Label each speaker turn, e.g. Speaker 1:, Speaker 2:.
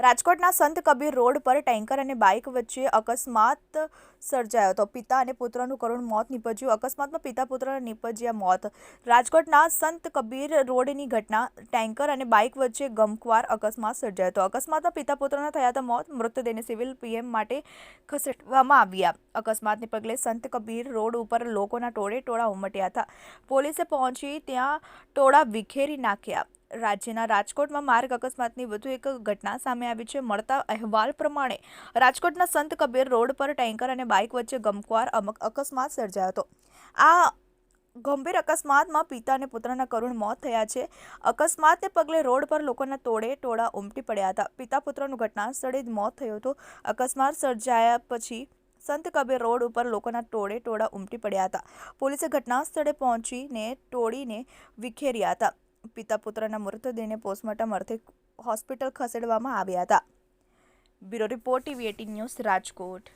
Speaker 1: રાજકોટના સંત કબીર રોડ પર ટેન્કર અને બાઇક વચ્ચે અકસ્માત સર્જાયો હતો. પિતા અને પુત્રનું કરુણ મોત નીપજ્યું. અકસ્માતમાં પિતા, પુત્ર નીપજ્યા મોત. રાજકોટના સંત કબીર રોડની ઘટના, ટેન્કર અને બાઇક વચ્ચે ગમખ્વાર અકસ્માત સર્જાયો હતો. અકસ્માતમાં પિતા, પુત્રના થયા હતા મોત. મૃતદેહને સિવિલ પીએમ માટે ખસેડવામાં આવ્યા. અકસ્માતને પગલે સંત કબીર રોડ ઉપર લોકોના ટોળે ટોળા ઉમટ્યા હતા. પોલીસે પહોંચી ત્યાં ટોળા વિખેરી નાખ્યા. રાજ્યના રાજકોટમાં માર્ગ અકસ્માતની વધુ એક ઘટના સામે આવી છે. મળતા અહેવાલ પ્રમાણે રાજકોટના સંત કબીર રોડ પર ટેન્કર અને બાઇક વચ્ચે ગમખ્વાર અકસ્માત સર્જાયો હતો. આ ગંભીર અકસ્માતમાં પિતા અને પુત્રના કરુણ મોત થયા છે. અકસ્માતને પગલે રોડ પર લોકોના તોડે ટોળા ઉમટી પડ્યા હતા. પિતા પુત્રનું ઘટના સ્થળે જ મોત થયું હતું. અકસ્માત સર્જાયા પછી સંત કબીર રોડ ઉપર લોકોના ટોળે ટોળા ઉમટી પડ્યા હતા. પોલીસે ઘટના સ્થળે પહોંચીને ટોળીને વિખેર્યા હતા. પિતા પુત્રના મૃતદેહને પોસ્ટમોર્ટમ અર્થે હોસ્પિટલ ખસેડવામાં આવ્યા હતા. Bureau report, TV eighteen news Rajkot.